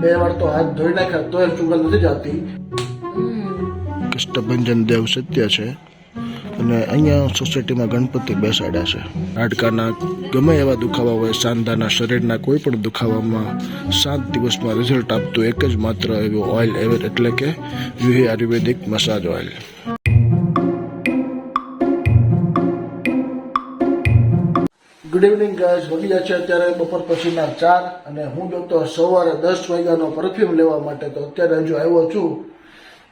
બે વાર તો હાથ ધોઈ નાખ્યા તો સુગંધ નથી જતી. કષ્ટભંજન દેવ સત્ય છે. અને અહીંયા સોસાયટીમાં ગણપતિ બેસાડ્યા છે. હાડકાના ગમે એવા દુખાવા હોય, સાંધાના શરીરના કોઈ પણ દુખાવામાં સાત દિવસમાં રિઝલ્ટ આપતું એક જ માત્ર એવું ઓઇલ એવર એટલે કે યુહી ayurvedic massage oil good evening guys વગી છે અત્યારે બપોર પછીના ચાર અને હું જોતો સવારે દસ વાગ્યાનો પરફ્યુમ લેવા માટે તો અત્યારે હજુ આવ્યો છું.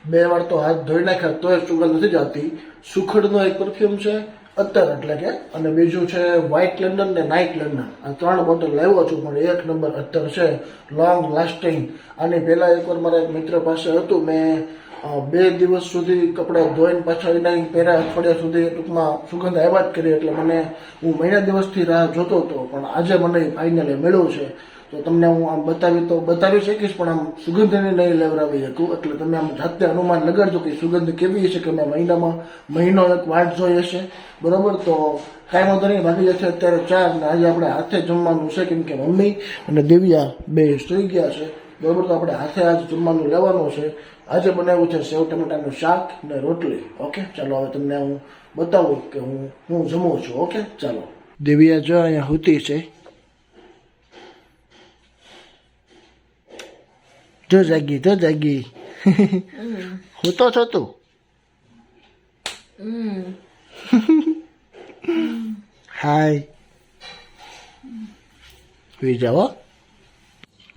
બે વાર તો હાથ ધોઈ નાખ્યા તોય સુગંધ નથી જતી. સુખડનો એક પરફ્યુમ છે અત્તર એટલે કે, અને બીજું છે વ્હાઇટ લંડન ને નાઇટ લંડન આ ત્રણ બોટલ લાવ્યો છું, પણ એક નંબર અત્તર છે લોંગ લાસ્ટિંગ આની પહેલાં એકવાર મારા એક મિત્ર પાસે હતું, મેં બે દિવસ સુધી કપડાં ધોઈને પાછા એના પહેર્યા અઠવાડિયા સુધી ટૂંકમાં સુગંધ આવ્યા જ કરી એટલે મને હું મહિના દિવસથી રાહ જોતો હતો, પણ આજે મને ફાઇનલી મળ્યું છે. તો તમને હું આમ બતાવી તો બતાવી શકીશ, પણ આમ સુગંધને નહીં લેવડાવી શકું. એટલે તમે આમ જાતે અનુમાન લગાડજો કે સુગંધ કેવી હશે, કે મેં મહિનામાં મહિનો એક વાટ જોઈ હશે. બરોબર? તો કાંઈ વાંધો નહીં વાગી જશે અત્યારે ચાર ને આજે આપણે હાથે જમવાનું છે, કેમ કે મમ્મી અને દિવ્યા બે સુઈ ગયા છે. બરોબર તો આપણે હાથે આજ જમવાનું લેવાનું છે. આજે બનાવ્યું છે સેવ ટમેટાનું શાક ને રોટલી. ઓકે ચાલો હવે તમને હું બતાવું કે હું હું જમું છું. ઓકે ચાલો. દેવીયા જો અહીંયા હુતી છે. જો જાગી જો જાગી. હુતો છો તું? હાય. સુઈ જાઓ.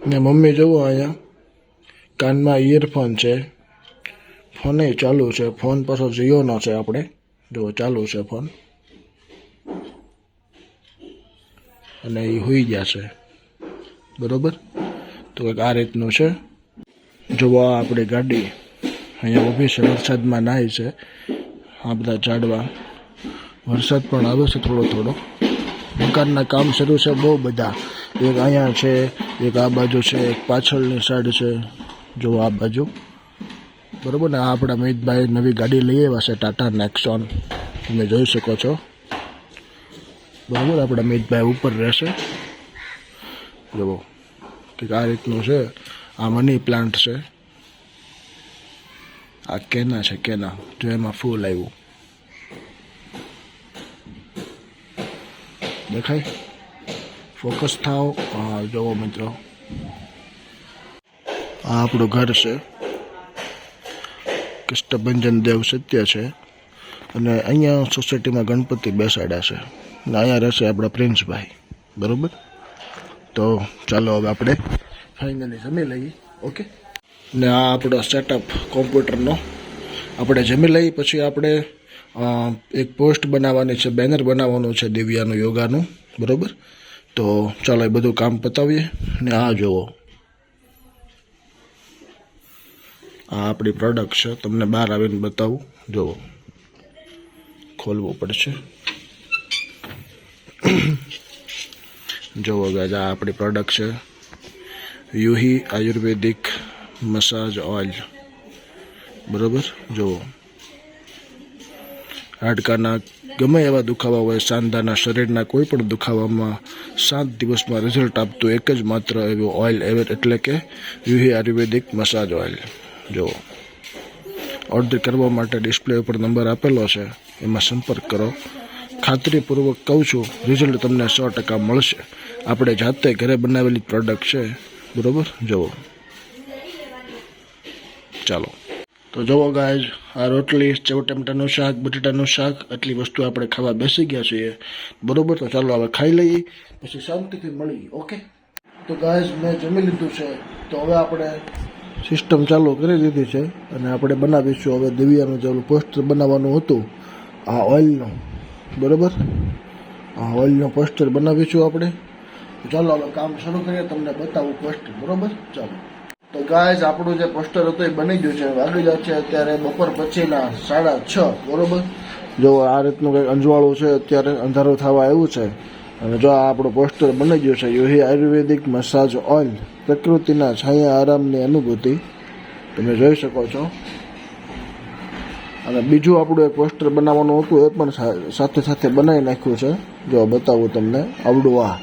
ને મમ્મી જુઓ અહીંયા. કાનમાં ઇયરફોન છે. ફોને ચાલુ છે. ફોન પાછો જીઓનો છે આપણે. જુઓ, ચાલુ છે ફોન અને એ હોઈ ગયા છે. બરોબર? તો કંઈક આ રીતનું છે. જુઓ આપણી ગાડી. અહીંયા ઊભી છે. વરસાદમાં નાય છે. આ બધા ઝાડવા. વરસાદ પણ આવે છે થોડો થોડો. મકાનના કામ શરૂ છે બહુ બધા. એક અહીંયા છે, એક આ બાજુ છે, એક પાછળની સાઈડ છે. જો આ બાજુ. બરાબર ને? આ આપણા મિતભાઈ નવી ગાડી લઈ આવ્યા છે ટાટા નેક્સોન તમે જોઈ શકો છો. બરાબર, આપણા મિતભાઈ ઉપર રહેશે. જુઓ કે આ રીતનું છે. આ મની પ્લાન્ટ છે. આ કેના છે, કેના? જો એમાં ફૂલ આવ્યું. દેખાય? ફોકસ હા જુઓ મિત્રો. આ આપણું ઘર છે. કૃષ્ણભંજન દેવ સત્ય છે. અને અહીંયા સોસાયટીમાં ગણપતિ બેસાડ્યા છે. અને અહીંયા રહેશે આપણા પ્રિન્સભાઈ. બરોબર? તો ચાલો હવે આપણે ફાઇનલી જમી લઈએ. ઓકે ને આ આપણો સેટઅપ કોમ્પ્યુટરનો આપણે જમી લઈએ, પછી આપણે એક પોસ્ટ બનાવવાની છે બેનર બનાવવાનું છે, દિવ્યાનું યોગાનું. બરોબર? તો ચાલો એ બધું કામ પતાવીએ ને આ જુઓ. આ આપણી પ્રોડક્ટ છે. તમને બહાર આવીને બતાવું. જુઓ. ખોલવું પડશે. જુઓ ગાજ આ આપણી પ્રોડક્ટ છે. યુહી આયુર્વેદિક મસાજ ઓઇલ. બરોબર? જુઓ. હાડકાના ગમે એવા દુખાવા હોય, સાંધાના શરીરના કોઈ પણ દુખાવામાં સાત દિવસમાં રિઝલ્ટ આપતું એક જ માત્ર એવું ઓઇલ એવેર એટલે કે યુહી આયુર્વેદિક મસાજ ઓઇલ જુઓ ઓર્ડર કરવા માટે ડિસ્પ્લે ઉપર નંબર આપેલો છે, એમાં સંપર્ક કરો. ખાતરીપૂર્વક કહું છું રિઝલ્ટ તમને સો ટકા મળશે. આપણે જાતે ઘરે બનાવેલી પ્રોડક્ટ છે. બરોબર? જુઓ. ચાલો. તો જુઓ ગાય આ રોટલી ચૌ ટમેટાનું શાક, બટેટાનું શાક, આટલી વસ્તુ આપણે ખાવા બેસી ગયા છીએ. બરોબર, તો ચાલો હવે ખાઈ લઈએ, પછી શાંતિથી મળીએ, ઓકે? તો ગાય મેં જમી લીધું છે. તો હવે આપણે સિસ્ટમ ચાલુ કરી દીધી છે અને આપણે બનાવીશું હવે દિવ્યાનું જે પોસ્ટર બનાવવાનું હતું, આ ઓઇલનું બરોબર? આ ઓઇલનું પોસ્ટર બનાવીશું આપણે. ચાલો હવે કામ શરૂ કરીએ, તમને બતાવું પોસ્ટર બરોબર? ચાલો. તો ગાય આપણું જે પોસ્ટર હતું એ બની ગયું છે. વાગી જાય છે અત્યારે બપોર પછીના સાડા છ, બરોબર? જો આ રીતનું કંઈક અંજવાળું છે, અત્યારે અંધારું થવા આવ્યું છે. અને જો આ આપણું પોસ્ટર બની ગયું છે, યુહી આયુર્વેદિક મસાજ ઓઇલ, પ્રકૃતિના છાયા આરામની અનુભૂતિ. તમે જોઈ શકો છો. અને બીજું આપણું એક પોસ્ટર બનાવવાનું હતું, એ પણ સાથે સાથે બનાવી નાખ્યું છે. જો બતાવું તમને આવડું આ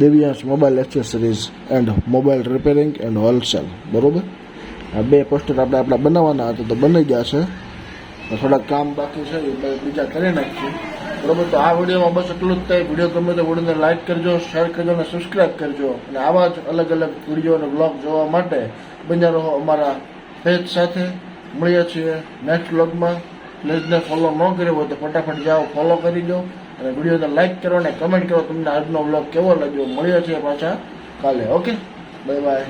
Deviansh mobile accessories and mobile repairing and wholesale બરોબર? આ બે પોસ્ટર આપણે આપણા બનાવવાના હતા તો બની ગયા છે. થોડાક કામ બાકી છે, એ બીજા કરી નાખીશું. બરોબર? તો આ વિડીયોમાં બસ એટલું જ થાય. વીડિયો ગમે તો વિડીયોને લાઇક કરજો, શેર કરજો અને સબસ્ક્રાઇબ કરજો. અને આવા જ અલગ અલગ વીડિયો અને બ્લોગ જોવા માટે બન્યા રહો અમારા પેજ સાથે. મળીએ છીએ નેક્સ્ટ બ્લોગમાં પ્લેઝને ફોલો ન કર્યો હોય તો ફટાફટ જાઓ ફોલો કરી દો. અને વિડીયોને લાઇક કરો અને કમેન્ટ કરો. તમને આજનો બ્લોગ કેવો લાગ્યો? મળ્યો છે પાછા કાલે. Okay bye bye